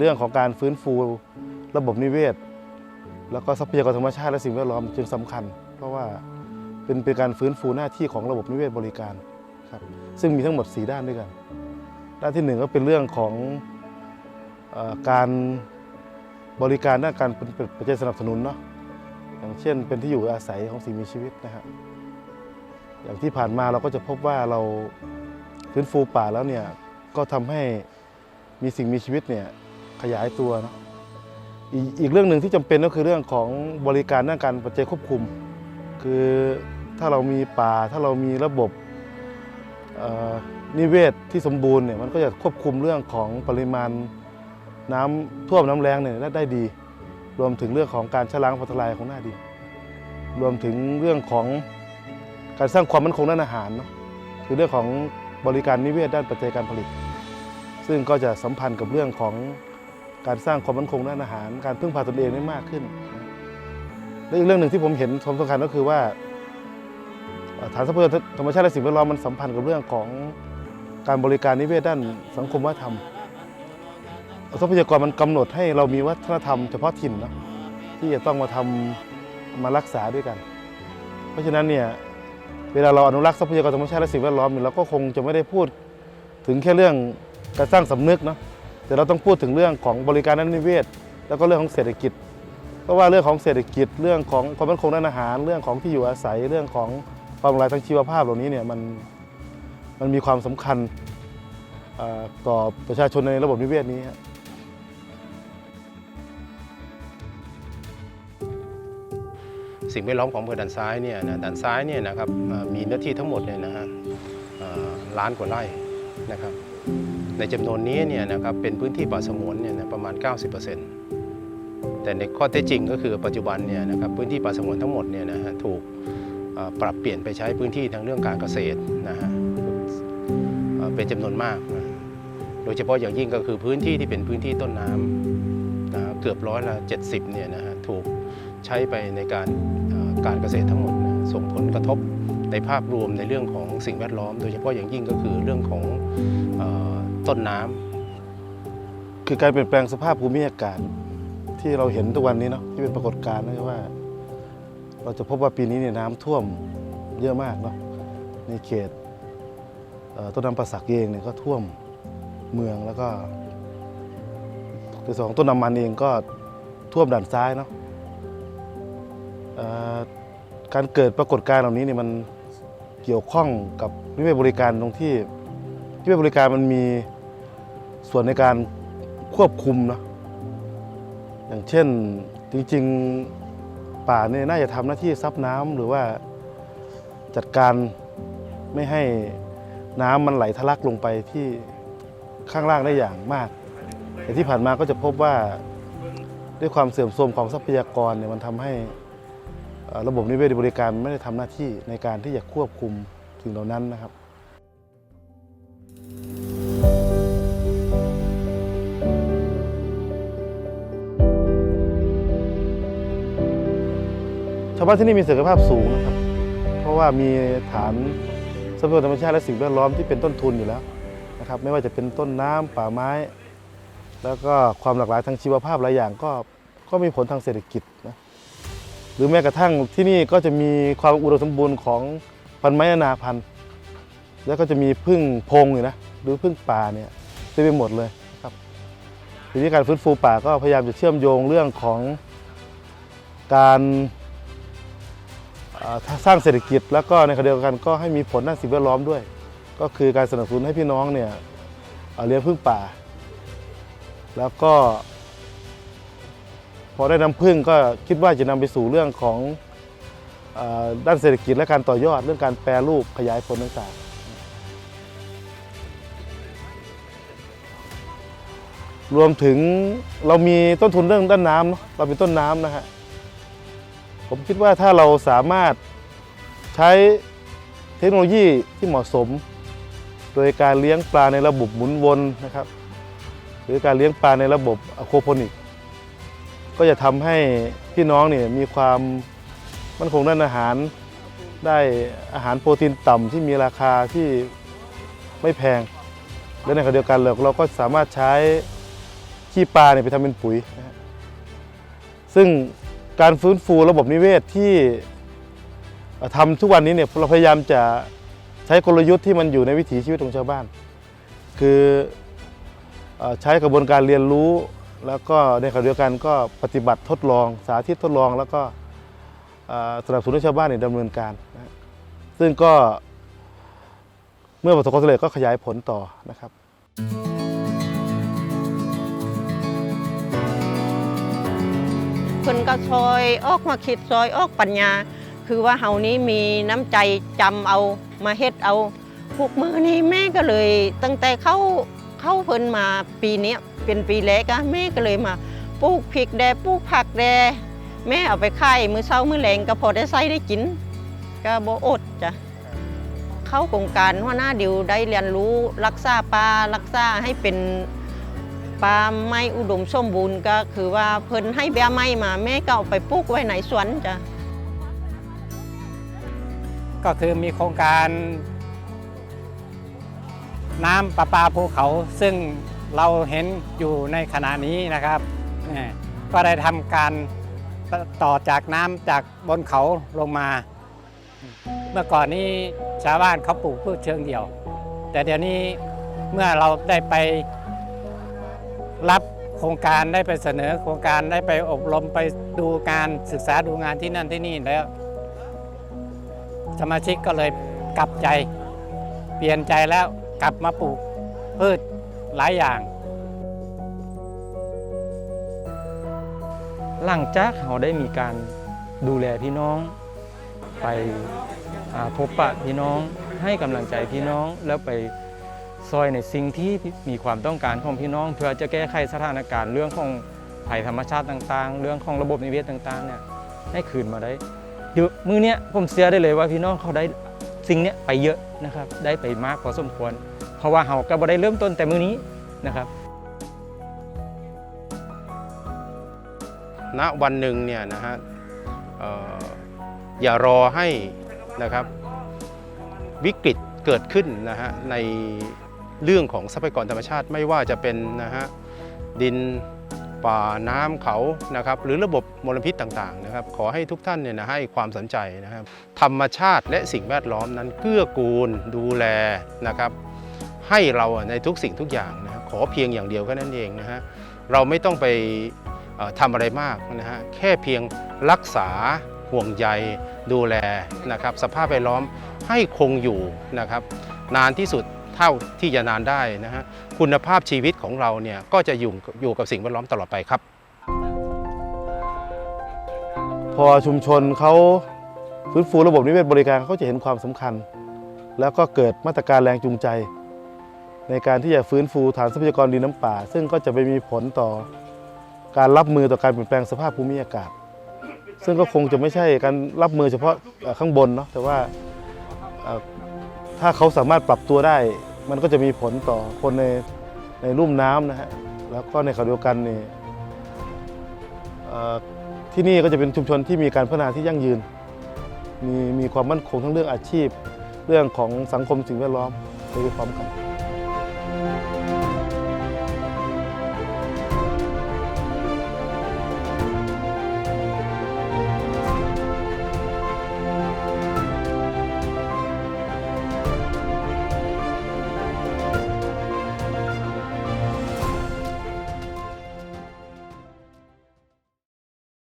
เรื่องของการฟื้นฟูระบบนิเวศ แล้วก็ทรัพยากรธรรมชาติและสิ่งแวดล้อมจึงสำคัญ เพราะว่าเป็นเป็นการฟื้นฟูหน้าที่ของระบบนิเวศบริการครับซึ่งมีทั้งหมด 4 ด้านด้วยกัน ด้านที่หนึ่งก็เป็นเรื่องของอการบริการด้านการเป็นเป็นปัจจัยสนับสนุนเนาะอย่างเช่นเป็นที่อยู่อาศัยของสิ่งมีชีวิตนะครับอย่างที่ผ่านมาเราก็จะพบว่าเราฟื้นฟูป่าแล้วเนี่ยก็ทำให้มีสิ่งมีชีวิตเนี่ย ขยายตัวเนาะอีกอีกเรื่องหนึ่งที่จำเป็นก็คือเรื่องของบริการด้านการปัจจัยควบคุม คือถ้าเรามีป่าถ้าเรามีระบบนิเวศที่สมบูรณ์เนี่ยมันก็จะควบคุมเรื่องของปริมาณน้ำท่วมน้ำแรงเนี่ยได้ได้ดี รวมถึงเรื่องของการชะล้างพัทลายของหน้าดินรวมถึงเรื่องของการสร้างความมั่นคงด้านอาหารเนาะคือเรื่องของบริการนิเวศด้านปัจจัยการผลิต ซึ่งก็จะสัมพันธ์กับเรื่องของ การสร้างความมั่นคงด้านอาหาร การพึ่งพาตนเองได้มากขึ้น และอีกเรื่องหนึ่งที่ผมเห็นความสำคัญก็คือว่าฐานทรัพยากรธรรมชาติและสิ่งแวดล้อมมันสัมพันธ์กับเรื่องของการบริการนิเวศด้านสังคมวัฒนธรรมทรัพยากรมันกำหนดให้เรามีวัฒนธรรมเฉพาะถิ่นเนาะที่จะต้องมาทำมารักษาด้วยกัน เพราะฉะนั้นเนี่ยเวลาเราอนุรักษ์ทรัพยากรธรรมชาติและสิ่งแวดล้อมเนี่ยเราก็คงจะไม่ได้พูดถึงแค่เรื่องการสร้างสำนึกเนาะ แต่เราต้องพูดถึงเรื่องของบริการด้านนิเวศ แล้วก็เรื่องของเศรษฐกิจ เพราะว่าเรื่องของเศรษฐกิจเรื่องของความมั่นคงด้านอาหาร เรื่องของที่อยู่อาศัยเรื่องของความหลากหลายทางชีวภาพเหล่านี้เนี่ยมันมันมีความสำคัญต่อประชาชนในระบบนิเวศนี้สิ่งแวดล้อมของอำเภอด่านซ้ายเนี่ยนะด่านซ้ายเนี่ยนะครับมีเนื้อที่ทั้งหมดเนี่ยนะฮะล้านกว่าไร่นะครับ ในจำนวนนี้เนี่ยนะครับเป็นพื้นที่ป่าสงวนเนี่ยนะประมาณ 90%แต่ในข้อเท็จจริงก็คือปัจจุบันเนี่ยนะครับพื้นที่ป่าสงวนทั้งหมดเนี่ยนะฮะถูกปรับเปลี่ยนไปใช้พื้นที่ทางเรื่องการเกษตรนะฮะเป็นจำนวนมากนะโดยเฉพาะอย่างยิ่งก็คือพื้นที่ที่เป็นพื้นที่ต้นน้ำนะเกือบร้อยละ 70เนี่ยนะฮะถูกใช้ไปในการการเกษตรทั้งหมดนะส่งผลกระทบในภาพรวมในเรื่องของสิ่งแวดล้อม โดยเฉพาะอย่างยิ่งก็คือเรื่องของอ ต้นน้ำคือการเปลี่ยนแปลงสภาพภูมิอากาศ ที่เราเห็นทุกวันนี้เนาะที่เป็นปรากฏการณ์นะว่า เราจะพบว่าปีนี้เนี่ยน้ำท่วมเยอะมากเนาะในเขตเต้นน้ำประสักเองเนี่ยก็ท่วมเมืองแล้วก็ในส่วนของต้นน้ำมันเองก็ท่วมด่านซ้ายเนาะการเกิดปรากฏการณ์เหล่านี้เนี่ยมันเกี่ยวข้องกับนิเวศบริการตรงที่นิเวศบริการมันมี ส่วนในการควบคุมนะอย่างเช่นจริงๆป่าเนี่ยน่าจะทำหน้าที่ซับน้ำหรือว่าจัดการไม่ให้น้ำมันไหลทะลักลงไปที่ข้างล่างได้อย่างมาก แต่ที่ผ่านมาก็จะพบว่าด้วยความเสื่อมโทรมของทรัพยากรเนี่ยมันทำให้ระบบนิเวศบริการไม่ได้ทำหน้าที่ในการที่จะควบคุมสิ่งเหล่านั้นนะครับ วบ้าที่นี่มีศักยภาพสูงนะครับ เพราะว่ามีฐานทรัพยากรธรรมชาติและสิ่งแวดล้อมที่เป็นต้นทุนอยู่แล้วนะครับ ไม่ว่าจะเป็นต้นน้ำป่าไม้ แล้วก็ความหลากหลายทางชีวภาพหลายอย่างก็ก็มีผลทางเศรษฐกิจนะหรือแม้กระทั่งที่นี่ก็จะมีความอุดมสมบูรณ์ของพันไม้นานาพันธุ์แล้วก็จะมีพึ่งพงอยู่นะหรือพึ่งป่าเนี่ยเต็มไปหมดเลยครับทีนี้การฟื้นฟูป่าก็พยายามจะเชื่อมโยงเรื่องของการ สร้างเศรษฐกิจแล้วก็ในขณะเดียวกันก็ให้มีผลด้านสิ่งแวดล้อมด้วย ก็คือการสนับสนุนให้พี่น้องเนี่ยเเลี้ยงพึ่งป่า แล้วก็ พอได้น้ำพึ่งก็คิดว่าจะนำไปสู่เรื่องของอด้านเศรษฐกิจและการต่อยอดเรื่องการแปรรูปขยายผลต่างๆ รวมถึงเรามีต้นทุนเรื่องด้านน้ำเนอะเราเป็นต้นน้ำนะฮะ ผมคิดว่าถ้าเราสามารถใช้เทคโนโลยีที่เหมาะสม โดยการเลี้ยงปลาในระบบหมุนวนนะครับ หรือการเลี้ยงปลาในระบบอะโคโพนิก ก็จะทำให้พี่น้องเนี่ยมีความมั่นคงด้านอาหารได้อาหารโปรตีนต่ำที่มีราคาที่ไม่แพง และในขณะเดียวกันเราเราก็สามารถใช้ขี้ปลาเนี่ยไปทำเป็นปุ๋ย ซึ่ง การฟื้นฟูระบบนิเวศที่เอ่อทำทุกวันนี้เนี่ยเราพยายามจะใช้กลยุทธ์ที่มันอยู่ในวิถีชีวิตของชาวบ้าน คือใช้กระบวนการเรียนรู้ แล้วก็ในขณะเดียวกันก็ปฏิบัติทดลอง สาธิตทดลองแล้วก็สนับสนุนชาวบ้านเนี่ยดำเนินการนะซึ่งก็เมื่อประสบความสำเร็จก็ขยายผลต่อนะครับ เพิ่นก็ซอยออกมาคิดซอยออกปัญญา คือว่าเฮานี้มีน้ำใจจำเอามาเฮ็ดเอาพวกมือนี้แม่ก็เลย ตั้งแต่เข้าเข้าเพิ่นมาปีนี้เป็นปีแรกอะแม่ก็เลยมาปลูกพริกแดปลูกผักแดแม่เอาไปขายมือเช้ามือแลงก็พอได้ใช้ได้กิน ก็บ่อดจ้ะเข้าโครงการหัวหน้าดิวได้เรียนรู้รักษาปลารักษาให้เป็น ปลาไม้อุดมสมบูรณ์ก็คือว่าเพิ่นให้เบี้ยไม้มาแม่ก็เอาไปปลูกไว้ในสวนจ้ะก็คือมีโครงการน้ำประปาภูเขาซึ่งเราเห็นอยู่ในขณะนี้นะครับเอ่อก็ได้ทำการต่อจากน้ำจากบนเขาลงมา เมื่อก่อนนี้ชาวบ้านเขาปลูกพืชเชิงเดี่ยว แต่เดี๋ยวนี้เมื่อเราได้ไป รับโครงการได้ไปเสนอโครงการได้ไปอบรมไปดูงานศึกษาดูงานที่นั่นที่นี่แล้ว สมาชิกก็เลยกลับใจ เปลี่ยนใจแล้วกลับมาปลูกพืชหลายอย่าง หลังจากเราได้มีการดูแลพี่น้อง ไปพบปะพี่น้องให้กำลังใจพี่น้องแล้วไป ซอยในสิ่งที่มีความต้องการของพี่น้อง เพื่อจะแก้ไขสถานการณ์เรื่องของภัยธรรมชาติต่าง ๆ เรื่องของระบบนิเวศต่างๆเนี่ยให้คืนมาได้เดี๋ยวมือเนี้ยผมเสียได้เลยว่าพี่น้องเขาได้สิ่งเนี้ยไปเยอะนะครับ ได้ไปมากพอสมควร เพราะว่าเราก็บ่ได้เริ่มต้นแต่มือนี้นะครับณวันหนึ่งเนี่ยนะฮะอย่ารอให้นะครับวิกฤตเกิดขึ้นนะฮะใน เรื่องของทรัพยากรธรรมชาติไม่ว่าจะเป็นนะฮะดินป่าน้ำเขานะครับหรือระบบมลพิษต่างๆนะครับขอให้ทุกท่านเนี่ยนะให้ความสนใจนะครับธรรมชาติและสิ่งแวดล้อมนั้นเกื้อกูลดูแลนะครับให้เราในทุกสิ่งทุกอย่างนะขอเพียงอย่างเดียวแค่นั้นเองนะฮะเราไม่ต้องไปทำอะไรมากนะฮะแค่เพียงรักษาห่วงใยดูแลนะครับสภาพแวดล้อมให้คงอยู่นะครับนานที่สุด เท่าที่จะนานได้นะฮะคุณภาพชีวิตของเราเนี่ยก็จะอยู่อยู่กับสิ่งแวดล้อมตลอดไปครับ พอชุมชนเขาฟื้นฟูระบบนิเวศบริการเขาจะเห็นความสำคัญ แล้วก็เกิดมาตรการแรงจูงใจ ในการที่จะฟื้นฟูฐานทรัพยากรดินน้ำป่า ซึ่งก็จะไปมีผลต่อการรับมือต่อการเปลี่ยนแปลงสภาพภูมิอากาศ ซึ่งก็คงจะไม่ใช่การรับมือเฉพาะข้างบนเนาะแต่ว่าถ้าเขาสามารถปรับตัวได้ มันก็จะมีผลต่อคนในในลุ่มน้ำนะฮะแล้วก็ในขณะเดียวกันนี่ที่นี่ก็จะเป็นชุมชนที่มีการพัฒนาที่ยั่งยืน มีมีความมั่นคงทั้งเรื่องอาชีพ เรื่องของสังคมสิ่งแวดล้อมไปพร้อมกัน